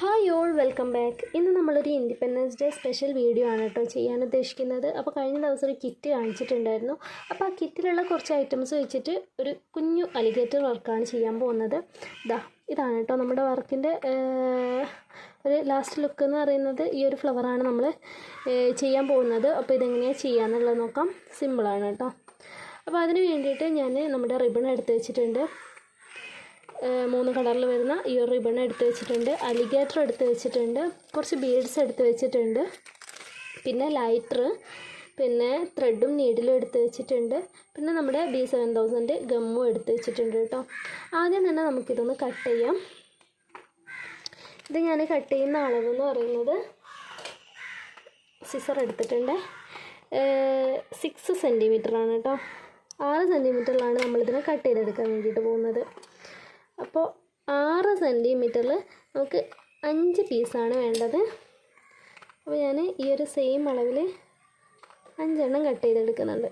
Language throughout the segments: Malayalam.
ഹായ് ഓൾ വെൽക്കം ബാക്ക് ഇന്ന് നമ്മളൊരു ഇൻഡിപെൻഡൻസ് ഡേ സ്പെഷ്യൽ വീഡിയോ ആണ് കേട്ടോ ചെയ്യാൻ ഉദ്ദേശിക്കുന്നത്. അപ്പോൾ കഴിഞ്ഞ ദിവസം ഒരു കിറ്റ് കാണിച്ചിട്ടുണ്ടായിരുന്നു. അപ്പോൾ ആ കിറ്റിലുള്ള കുറച്ച് ഐറ്റംസ് വെച്ചിട്ട് ഒരു കുഞ്ഞു അലിഗേറ്റർ വർക്കാണ് ചെയ്യാൻ പോകുന്നത്. ദാ ഇതാണ് കേട്ടോ നമ്മുടെ വർക്കിന്റെ ഒരു ലാസ്റ്റ് ലുക്ക് എന്ന് പറയുന്നത്. ഈ ഒരു ഫ്ലവറാണ് നമ്മൾ ചെയ്യാൻ പോകുന്നത്. അപ്പോൾ ഇതെങ്ങനെയാണ് ചെയ്യാന്നുള്ളത് നോക്കാം. സിമ്പിളാണ് കേട്ടോ. അപ്പോൾ അതിന് വേണ്ടിയിട്ട് ഞാൻ നമ്മുടെ റിബൺ എടുത്ത് വെച്ചിട്ടുണ്ട്. മൂന്ന് കളറിൽ വരുന്ന ഈ ഒരു റിബൺ എടുത്ത് വെച്ചിട്ടുണ്ട്. അലിഗേറ്റർ എടുത്ത് വെച്ചിട്ടുണ്ട്. കുറച്ച് ബീഡ്സ് എടുത്ത് വെച്ചിട്ടുണ്ട്. പിന്നെ ലൈറ്റർ പിന്നെ ത്രെഡും നീഡിലും എടുത്ത് വെച്ചിട്ടുണ്ട്. പിന്നെ നമ്മുടെ ബി സെവൻ തൗസൻഡ് ഗമ്മും എടുത്ത് വെച്ചിട്ടുണ്ട് കേട്ടോ. ആദ്യം തന്നെ നമുക്കിതൊന്ന് കട്ട് ചെയ്യാം. ഇത് ഞാൻ കട്ട് ചെയ്യുന്ന അളവെന്ന് പറയുന്നത് സിസർ എടുത്തിട്ടുണ്ട്. സിക്സ് സെന്റിമീറ്ററാണ് കേട്ടോ. ആറ് സെന്റിമീറ്ററിലാണ് നമ്മളിതിനെ കട്ട് ചെയ്തെടുക്കാൻ വേണ്ടിയിട്ട് പോകുന്നത്. അപ്പോൾ ആറ് സെന്റിമീറ്ററിൽ നമുക്ക് അഞ്ച് പീസാണ് വേണ്ടത്. അപ്പോൾ ഞാൻ ഈ ഒരു സെയിം അളവിൽ അഞ്ചെണ്ണം കട്ട് ചെയ്തെടുക്കുന്നുണ്ട്.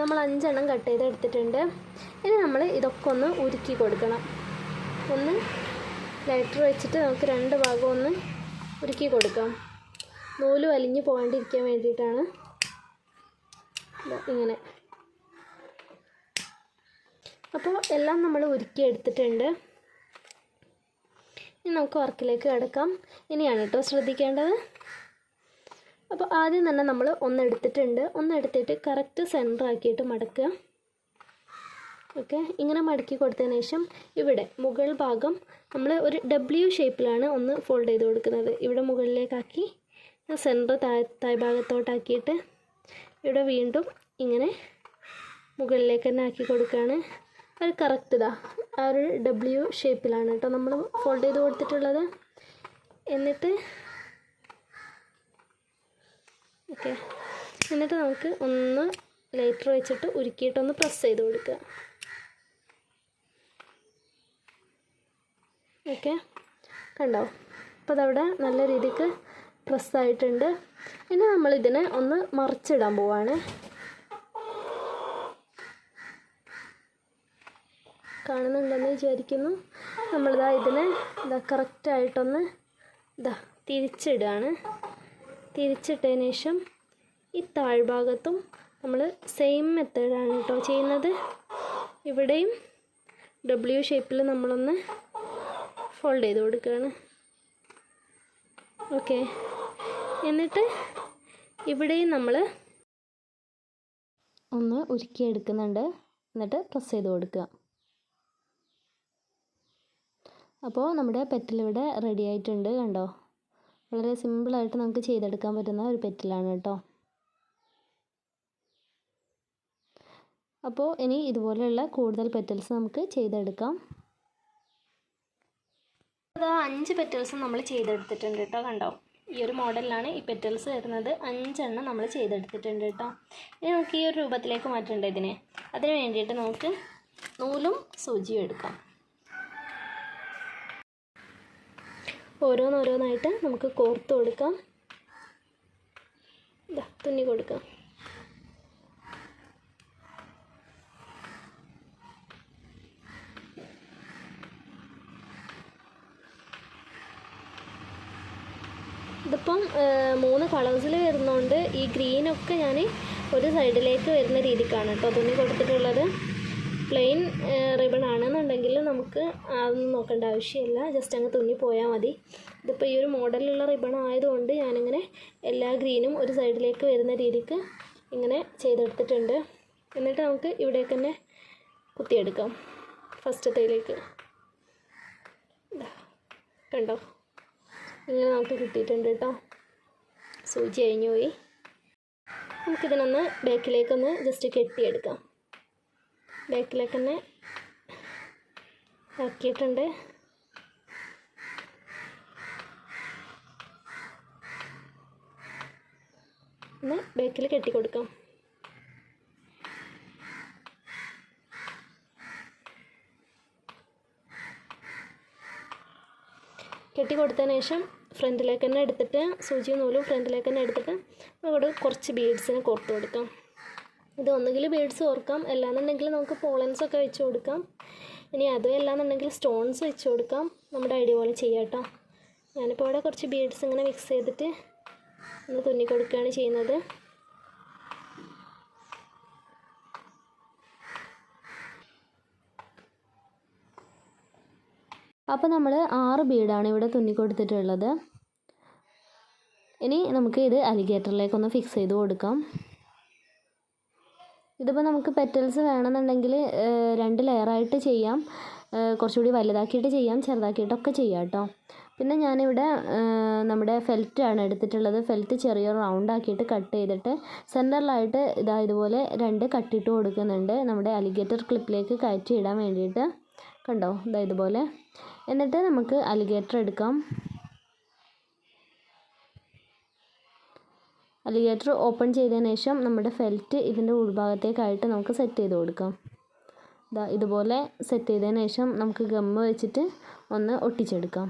നമ്മൾ അഞ്ചെണ്ണം കട്ട് ചെയ്ത് എടുത്തിട്ടുണ്ട്. ഇനി നമ്മൾ ഇതൊക്കെ ഒന്ന് ഉരുക്കി കൊടുക്കണം. ഒന്ന് ലൈറ്റർ വെച്ചിട്ട് നമുക്ക് രണ്ട് ഭാഗം ഒന്ന് ഉരുക്കി കൊടുക്കാം. നൂൽ വലിഞ്ഞ് പോകാണ്ടിരിക്കാൻ വേണ്ടിയിട്ടാണ്. ഇങ്ങനെ. അപ്പോൾ എല്ലാം നമ്മൾ ഉരുക്കി എടുത്തിട്ടുണ്ട്. ഇനി നമുക്ക് വർക്കിലേക്ക് കിടക്കാം. ഇനിയാണ് കേട്ടോ ശ്രദ്ധിക്കേണ്ടത്. അപ്പോൾ ആദ്യം തന്നെ നമ്മൾ ഒന്ന് എടുത്തിട്ടുണ്ട്. ഒന്ന് കറക്റ്റ് സെന്റർ ആക്കിയിട്ട് മടക്കുക. ഓക്കെ ഇങ്ങനെ മടക്കി കൊടുത്തതിന് ശേഷം ഇവിടെ മുകൾ ഭാഗം നമ്മൾ ഒരു ഡബ്ല്യു ഷേപ്പിലാണ് ഒന്ന് ഫോൾഡ് ചെയ്ത് കൊടുക്കുന്നത്. ഇവിടെ മുകളിലേക്കാക്കി സെന്റർ താഴ് ഭാഗത്തോട്ടാക്കിയിട്ട് ഇവിടെ വീണ്ടും ഇങ്ങനെ മുകളിലേക്ക് തന്നെ ആക്കി കൊടുക്കുകയാണ്. അത് കറക്റ്റ് ഇതാ. ആ ഒരു ഡബ്ല്യു ഷേപ്പിലാണ് കേട്ടോ നമ്മൾ ഫോൾഡ് ചെയ്ത് കൊടുത്തിട്ടുള്ളത്. എന്നിട്ട് ഓക്കെ. എന്നിട്ട് നമുക്ക് ഒന്ന് ലൈറ്റർ വെച്ചിട്ട് ഉരുക്കിയിട്ടൊന്ന് പ്രസ് ചെയ്ത് കൊടുക്കുക. ഓക്കെ. കണ്ടോ? അപ്പോൾ അതവിടെ നല്ല രീതിക്ക് പ്രസ്സായിട്ടുണ്ട് ഇനി നമ്മളിതിനെ ഒന്ന് മറിച്ചിടാൻ പോവാണ്. കാണുന്നുണ്ടെന്ന് വിചാരിക്കുന്നു. നമ്മളിതാ ഇതിനെ ഇതാ കറക്റ്റായിട്ടൊന്ന് ഇതാ തിരിച്ചിടുകയാണ് തിരിച്ചിട്ടതിന് ശേഷം ഈ താഴ്ഭാഗത്തും നമ്മൾ സെയിം മെത്തേഡാണ് കേട്ടോ ചെയ്യുന്നത്. ഇവിടെയും ഡബ്ല്യു ഷേപ്പിൽ നമ്മളൊന്ന് ഫോൾഡ് ചെയ്ത് കൊടുക്കുകയാണ്. ഓക്കെ എന്നിട്ട് ഇവിടെയും നമ്മൾ ഒന്ന് ഉരുക്കിയെടുക്കുന്നുണ്ട്. എന്നിട്ട് പ്രസ് ചെയ്ത് കൊടുക്കുക. അപ്പോൾ നമ്മുടെ പെറ്റലിവിടെ റെഡി ആയിട്ടുണ്ട് കണ്ടോ? വളരെ സിമ്പിളായിട്ട് നമുക്ക് ചെയ്തെടുക്കാൻ പറ്റുന്ന ഒരു പെറ്റിലാണ് കേട്ടോ. അപ്പോൾ ഇനി ഇതുപോലെയുള്ള കൂടുതൽ പെറ്റൽസ് നമുക്ക് ചെയ്തെടുക്കാം. അത് അഞ്ച് പെറ്റൽസ് നമ്മൾ ചെയ്തെടുത്തിട്ടുണ്ട് കേട്ടോ കണ്ടോ? ഈ ഒരു മോഡലിലാണ് ഈ പെറ്റൽസ് വരുന്നത്. അഞ്ചെണ്ണം നമ്മൾ ചെയ്തെടുത്തിട്ടുണ്ട് കേട്ടോ. ഇനി നമുക്ക് ഈ ഒരു രൂപത്തിലേക്ക് മാറ്റേണ്ട ഇതിനെ? അതിന് വേണ്ടിയിട്ട് നമുക്ക് നൂലും സൂചിയും എടുക്കാം. ഓരോന്നോരോന്നായിട്ട് നമുക്ക് കോർത്ത് കൊടുക്കാം. തുന്നി കൊടുക്കാം. ഇതിപ്പം മൂന്ന് കളേഴ്സിൽ വരുന്നതുകൊണ്ട് ഈ ഗ്രീനൊക്കെ ഞാൻ ഒരു സൈഡിലേക്ക് വരുന്ന രീതിക്കാണ് കേട്ടോ തുന്നി കൊടുത്തിട്ടുള്ളത്. പ്ലെയിൻ റിബൺ ആണെന്നുണ്ടെങ്കിൽ നമുക്ക് അതൊന്നും നോക്കേണ്ട ആവശ്യമില്ല. ജസ്റ്റ് അങ്ങ് തുന്നി പോയാൽ മതി. ഇതിപ്പോൾ ഈ ഒരു മോഡലിലുള്ള റിബൺ ആയതുകൊണ്ട് ഞാനിങ്ങനെ എല്ലാ ഗ്രീനും ഒരു സൈഡിലേക്ക് വരുന്ന രീതിക്ക് ഇങ്ങനെ ചെയ്തെടുത്തിട്ടുണ്ട്. എന്നിട്ട് നമുക്ക് ഇവിടേക്ക് തന്നെ കുത്തിയെടുക്കാം. ഫസ്റ്റത്തേലേക്ക്. കണ്ടോ? ഇങ്ങനെ നമുക്ക് കിട്ടിയിട്ടുണ്ട് കേട്ടോ. സൂചി കഴിഞ്ഞു പോയി നമുക്കിതിനൊന്ന് ബാക്കിലേക്കൊന്ന് ജസ്റ്റ് കെട്ടിയെടുക്കാം. ബാക്കിലേക്ക് തന്നെ ആക്കിയിട്ടുണ്ട് ഒന്ന് ബാക്കിൽ കെട്ടി കൊടുക്കാം കെട്ടി കൊടുത്തതിന് ശേഷം ഫ്രണ്ടിലേക്ക് തന്നെ എടുത്തിട്ട് സൂചിയും നൂലും ഫ്രണ്ടിലേക്ക് തന്നെ എടുത്തിട്ട് അവിടെ കുറച്ച് ബീഡ്സിന് കൊടുത്തു കൊടുക്കാം. ഇത് ഒന്നുകിൽ ബീഡ്സ് ഓർക്കാം. അല്ലാന്നുണ്ടെങ്കിൽ നമുക്ക് പോളൻസ് ഒക്കെ വെച്ച് കൊടുക്കാം. ഇനി അതും അല്ലാന്നുണ്ടെങ്കിൽ സ്റ്റോൺസ് വെച്ച് കൊടുക്കാം. നമ്മുടെ ഐഡിയ പോലെ ചെയ്യാം കേട്ടോ. ഞാനിപ്പോൾ ഇവിടെ കുറച്ച് ബീഡ്സ് ഇങ്ങനെ മിക്സ് ചെയ്തിട്ട് ഒന്ന് തുന്നി കൊടുക്കുകയാണ് ചെയ്യുന്നത്. അപ്പോൾ നമ്മൾ ആറ് ബീഡാണ് ഇവിടെ തുന്നി കൊടുത്തിട്ടുള്ളത്. ഇനി നമുക്ക് ഇത് അലിഗേറ്ററിലേക്കൊന്ന് ഫിക്സ് ചെയ്ത് കൊടുക്കാം. ഇതിപ്പോൾ നമുക്ക് പെറ്റൽസ് വേണമെന്നുണ്ടെങ്കിൽ രണ്ട് ലെയറായിട്ട് ചെയ്യാം. കുറച്ചുകൂടി വലുതാക്കിയിട്ട് ചെയ്യാം ചെറുതാക്കിയിട്ടൊക്കെ ചെയ്യാം കേട്ടോ. പിന്നെ ഞാനിവിടെ നമ്മുടെ ഫെൽറ്റാണ് എടുത്തിട്ടുള്ളത്. ഫെൽറ്റ് ചെറിയ റൗണ്ട് ആക്കിയിട്ട് കട്ട് ചെയ്തിട്ട് സെന്ററിലായിട്ട് ഇതാ ഇതുപോലെ രണ്ട് കട്ടിട്ട് കൊടുക്കുന്നുണ്ട്. നമ്മുടെ അലിഗേറ്റർ ക്ലിപ്പിലേക്ക് കയറ്റി ഇടാൻ വേണ്ടിയിട്ട്. കണ്ടോ? ഇതാ ഇതുപോലെ. എന്നിട്ട് നമുക്ക് അലിഗേറ്റർ എടുക്കാം. അലിഗേറ്റർ ഓപ്പൺ ചെയ്തതിന് ശേഷം നമ്മുടെ ഫെൽറ്റ് ഇതിന്റെ ഉൾഭാഗത്തേക്കായിട്ട് നമുക്ക് സെറ്റ് ചെയ്ത് കൊടുക്കാം. ഇതാ ഇതുപോലെ സെറ്റ് ചെയ്തതിന് ശേഷം നമുക്ക് ഗമ്മ് വെച്ചിട്ട് ഒന്ന് ഒട്ടിച്ചെടുക്കാം.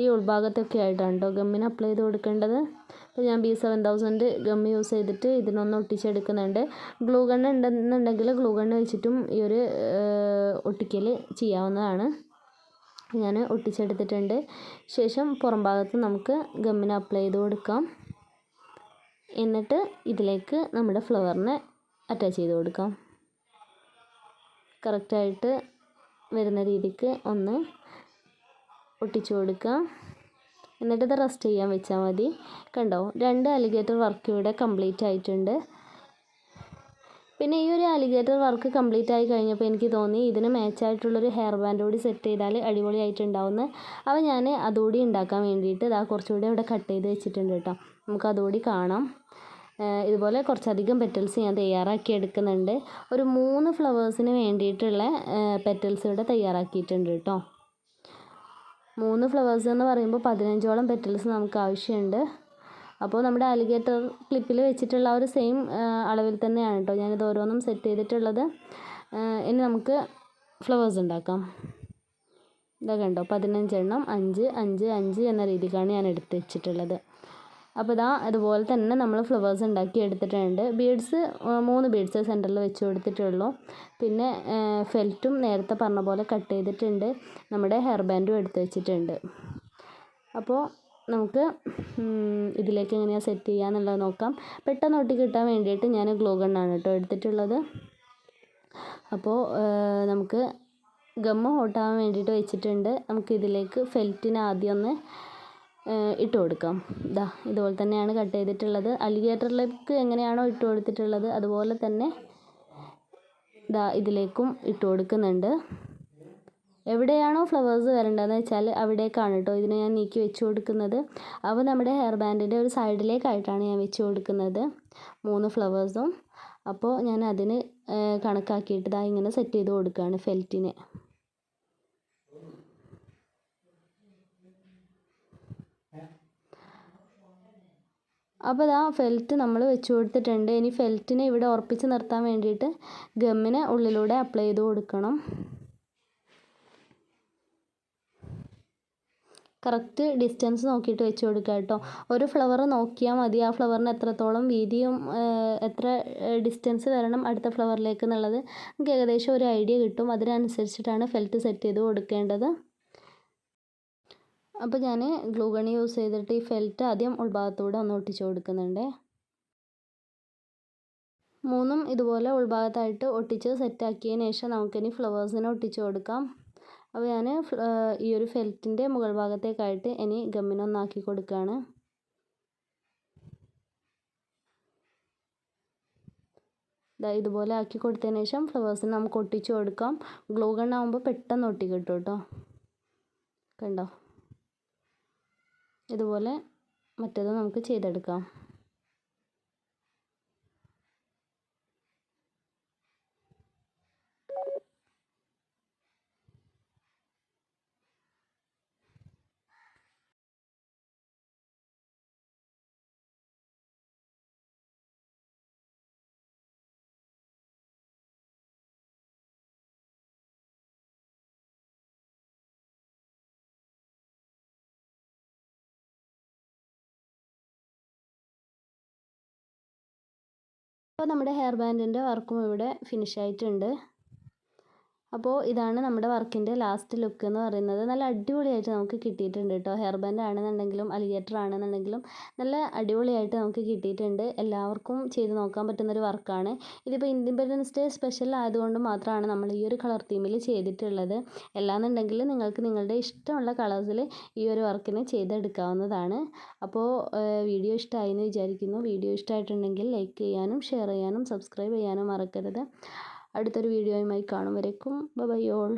ഈ ഉൾഭാഗത്തൊക്കെ ആയിട്ടാണ് കേട്ടോ ഗമ്മിന് അപ്ലൈ ചെയ്ത് കൊടുക്കേണ്ടത്. അപ്പോൾ ഞാൻ B seven thousand gum use ചെയ്തിട്ട് ഇതിനൊന്ന് ഒട്ടിച്ചെടുക്കുന്നുണ്ട്. ഗ്ലൂ ഗണ്ണ് ഉണ്ടെന്നുണ്ടെങ്കിൽ ഗ്ലൂ ഗണ്ണ് വെച്ചിട്ടും ഈ ഒരു ഒട്ടിക്കൽ ചെയ്യാവുന്നതാണ്. ഞാൻ ഒട്ടിച്ചെടുത്തിട്ടുണ്ട്. ശേഷം പുറം ഭാഗത്ത് നമുക്ക് ഗമ്മിന് അപ്ലൈ ചെയ്ത് കൊടുക്കാം. എന്നിട്ട് ഇതിലേക്ക് നമ്മുടെ ഫ്ലവറിനെ അറ്റാച്ച് ചെയ്ത് കൊടുക്കാം. കറക്റ്റായിട്ട് വരുന്ന രീതിക്ക് ഒന്ന് ഒട്ടിച്ചു കൊടുക്കുക എന്നിട്ട് റെസ്റ്റ് ചെയ്യാൻ വെച്ചാൽ മതി. കണ്ടോ? രണ്ട് അലിഗേറ്റർ വർക്ക് ഇവിടെ കംപ്ലീറ്റ് ആയിട്ടുണ്ട്. പിന്നെ ഈ ഒരു അലിഗേറ്റർ വർക്ക് കംപ്ലീറ്റ് ആയി കഴിഞ്ഞപ്പോൾ എനിക്ക് തോന്നി ഇതിന് മാച്ചായിട്ടുള്ളൊരു ഹെയർ ബാൻഡ് കൂടി സെറ്റ് ചെയ്താൽ അടിപൊളിയായിട്ടുണ്ടാവുമെന്ന് അപ്പോൾ ഞാൻ അതുകൂടി ഉണ്ടാക്കാൻ വേണ്ടിയിട്ട് ഇതാ കുറച്ചുകൂടി ഇവിടെ കട്ട് ചെയ്ത് വെച്ചിട്ടുണ്ട് കേട്ടോ നമുക്ക് അതുകൂടി കാണാം. ഇതുപോലെ കുറച്ചധികം പെറ്റൽസ് ഞാൻ തയ്യാറാക്കി എടുക്കുന്നുണ്ട്. ഒരു മൂന്ന് ഫ്ലവേഴ്സിന് വേണ്ടിയിട്ടുള്ള പെറ്റൽസ് ഇവിടെ തയ്യാറാക്കിയിട്ടുണ്ട് കേട്ടോ മൂന്ന് ഫ്ലവേഴ്സ് എന്ന് പറയുമ്പോൾ പതിനഞ്ചോളം പെറ്റൽസ് നമുക്ക് ആവശ്യമുണ്ട്. അപ്പോൾ നമ്മുടെ അലിഗേറ്റർ ക്ലിപ്പിൽ വെച്ചിട്ടുള്ള ആ ഒരു സെയിം അളവിൽ തന്നെയാണ് കേട്ടോ ഞാനിത് ഓരോന്നും സെറ്റ് ചെയ്തിട്ടുള്ളത്. ഇനി നമുക്ക് ഫ്ലവേഴ്സ് ഉണ്ടാക്കാം. ഇതാ കണ്ടോ പതിനഞ്ചെണ്ണം അഞ്ച് അഞ്ച് അഞ്ച് എന്ന രീതിക്കാണ് ഞാൻ എടുത്ത് വെച്ചിട്ടുള്ളത്. അപ്പോൾ ഇതാ അതുപോലെ തന്നെ നമ്മൾ ഫ്ലവേഴ്സ് ഉണ്ടാക്കി എടുത്തിട്ടുണ്ട്. ബീഡ്സ് മൂന്ന് ബീഡ്സ് സെന്ററിൽ വെച്ച് കൊടുത്തിട്ടുള്ളൂ. പിന്നെ ഫെൽറ്റും നേരത്തെ പറഞ്ഞ പോലെ കട്ട് ചെയ്തിട്ടുണ്ട്. നമ്മുടെ ഹെയർ ബാൻഡും എടുത്ത് വെച്ചിട്ടുണ്ട്. അപ്പോൾ നമുക്ക് ഇതിലേക്ക് എങ്ങനെയാണ് സെറ്റ് ചെയ്യാന്നുള്ളത് നോക്കാം. പെട്ടെന്ന് ഒട്ടി കിട്ടാൻ വേണ്ടിയിട്ട് ഞാൻ ഗ്ലൂ ഗണ്ണാണ് കേട്ടോ എടുത്തിട്ടുള്ളത്. അപ്പോൾ നമുക്ക് ഗമ്മ് ഹോട്ടാവാൻ വേണ്ടിയിട്ട് വെച്ചിട്ടുണ്ട്. നമുക്ക് ഇതിലേക്ക് ഫെൽറ്റിന് ആദ്യം ഒന്ന് ഇട്ട് കൊടുക്കാം. ഇതാ ഇതുപോലെ തന്നെയാണ് കട്ട് ചെയ്തിട്ടുള്ളത്. അലിഗേറ്ററിലേക്ക് എങ്ങനെയാണോ ഇട്ട് കൊടുത്തിട്ടുള്ളത് അതുപോലെ തന്നെ ഇതാ ഇതിലേക്കും ഇട്ട് കൊടുക്കുന്നുണ്ട്. എവിടെയാണോ ഫ്ലവേഴ്സ് വരേണ്ടതെന്ന് വെച്ചാൽ അവിടേക്കാണ് കേട്ടോ ഇതിനെ ഞാൻ നീക്കി വെച്ച് കൊടുക്കുന്നത്. അപ്പോൾ നമ്മുടെ ഹെയർ ബാൻഡിന്റെ ഒരു സൈഡിലേക്കായിട്ടാണ് ഞാൻ വെച്ച് കൊടുക്കുന്നത് മൂന്ന് ഫ്ലവേഴ്സും. അപ്പോൾ ഞാൻ അതിന് കണക്കാക്കിയിട്ട് ഇതാ ഇങ്ങനെ സെറ്റ് ചെയ്ത് കൊടുക്കുകയാണ് ഫെൽറ്റിനെ. അപ്പോൾ ഇതാ ഫെൽറ്റ് നമ്മൾ വെച്ച് കൊടുത്തിട്ടുണ്ട്. ഇനി ഫെൽറ്റിനെ ഇവിടെ ഉറപ്പിച്ച് നിർത്താൻ വേണ്ടിയിട്ട് ഗമ്മിനെ ഉള്ളിലൂടെ അപ്ലൈ ചെയ്ത് കൊടുക്കണം. കറക്റ്റ് ഡിസ്റ്റൻസ് നോക്കിയിട്ട് വെച്ച് കൊടുക്കുക കേട്ടോ. ഒരു ഫ്ലവർ നോക്കിയാൽ മതി. ആ ഫ്ലവറിന് എത്രത്തോളം വീതിയും എത്ര ഡിസ്റ്റൻസ് വരണം അടുത്ത ഫ്ലവറിലേക്ക് എന്നുള്ളത് നമുക്ക് ഏകദേശം ഒരു ഐഡിയ കിട്ടും. അതിനനുസരിച്ചിട്ടാണ് ഫെൽറ്റ് സെറ്റ് ചെയ്ത് കൊടുക്കേണ്ടത്. അപ്പോൾ ഞാൻ ഗ്ലൂ ഗൺ യൂസ് ചെയ്തിട്ട് ഈ ഫെൽറ്റ് ആദ്യം ഉൾഭാഗത്തൂടെ ഒന്ന് ഒട്ടിച്ചു കൊടുക്കുന്നുണ്ട്. മൂന്നും ഇതുപോലെ ഉൾഭാഗത്തായിട്ട് ഒട്ടിച്ച് സെറ്റാക്കിയതിന് ശേഷം നമുക്കിനി ഫ്ലവേഴ്സിനെ ഒട്ടിച്ചു കൊടുക്കാം. അപ്പോൾ ഞാൻ ഈ ഒരു ഫെൽറ്റിന്റെ മുകൾ ഭാഗത്തേക്കായിട്ട് ഇനി ഗമ്മിനൊന്നാക്കി കൊടുക്കുകയാണ് ഇതുപോലെ ആക്കി കൊടുത്തതിന് ശേഷം ഫ്ലവേഴ്സ് നമുക്ക് ഒട്ടിച്ച് കൊടുക്കാം. ഗ്ലൂ ഗൺ ആകുമ്പോൾ പെട്ടെന്ന് ഒട്ടി കിട്ടും കേട്ടോ കണ്ടോ? ഇതുപോലെ മറ്റേത് നമുക്ക് ചെയ്തെടുക്കാം. അപ്പോൾ നമ്മുടെ ഹെയർ ബാൻഡിന്റെ വർക്കും ഇവിടെ ഫിനിഷ് ആയിട്ടുണ്ട് അപ്പോൾ ഇതാണ് നമ്മുടെ വർക്കിന്റെ ലാസ്റ്റ് ലുക്ക് എന്ന് പറയുന്നത്. നല്ല അടിപൊളിയായിട്ട് നമുക്ക് കിട്ടിയിട്ടുണ്ട് കേട്ടോ ഹെയർ ബാൻഡ് ആണെന്നുണ്ടെങ്കിലും അലിഗേറ്റർ ആണെന്നുണ്ടെങ്കിലും നല്ല അടിപൊളിയായിട്ട് നമുക്ക് കിട്ടിയിട്ടുണ്ട്. എല്ലാവർക്കും ചെയ്ത് നോക്കാൻ പറ്റുന്നൊരു വർക്കാണ് ഇതിപ്പോൾ ഇൻഡിപെൻഡൻസ് ഡേ സ്പെഷ്യൽ ആയതുകൊണ്ട് മാത്രമാണ് നമ്മൾ ഈ ഒരു കളർ തീമിൽ ചെയ്തിട്ടുള്ളത്. അല്ലാന്നുണ്ടെങ്കിൽ നിങ്ങൾക്ക് നിങ്ങളുടെ ഇഷ്ടമുള്ള കളേഴ്സിൽ ഈ ഒരു വർക്കിന് ചെയ്തെടുക്കാവുന്നതാണ്. അപ്പോൾ വീഡിയോ ഇഷ്ടമായി എന്ന് വിചാരിക്കുന്നു. വീഡിയോ ഇഷ്ടമായിട്ടുണ്ടെങ്കിൽ ലൈക്ക് ചെയ്യാനും ഷെയർ ചെയ്യാനും സബ്സ്ക്രൈബ് ചെയ്യാനും മറക്കരുത്. അടുത്തൊരു വീഡിയോയുമായി കാണും വരേക്കും. By all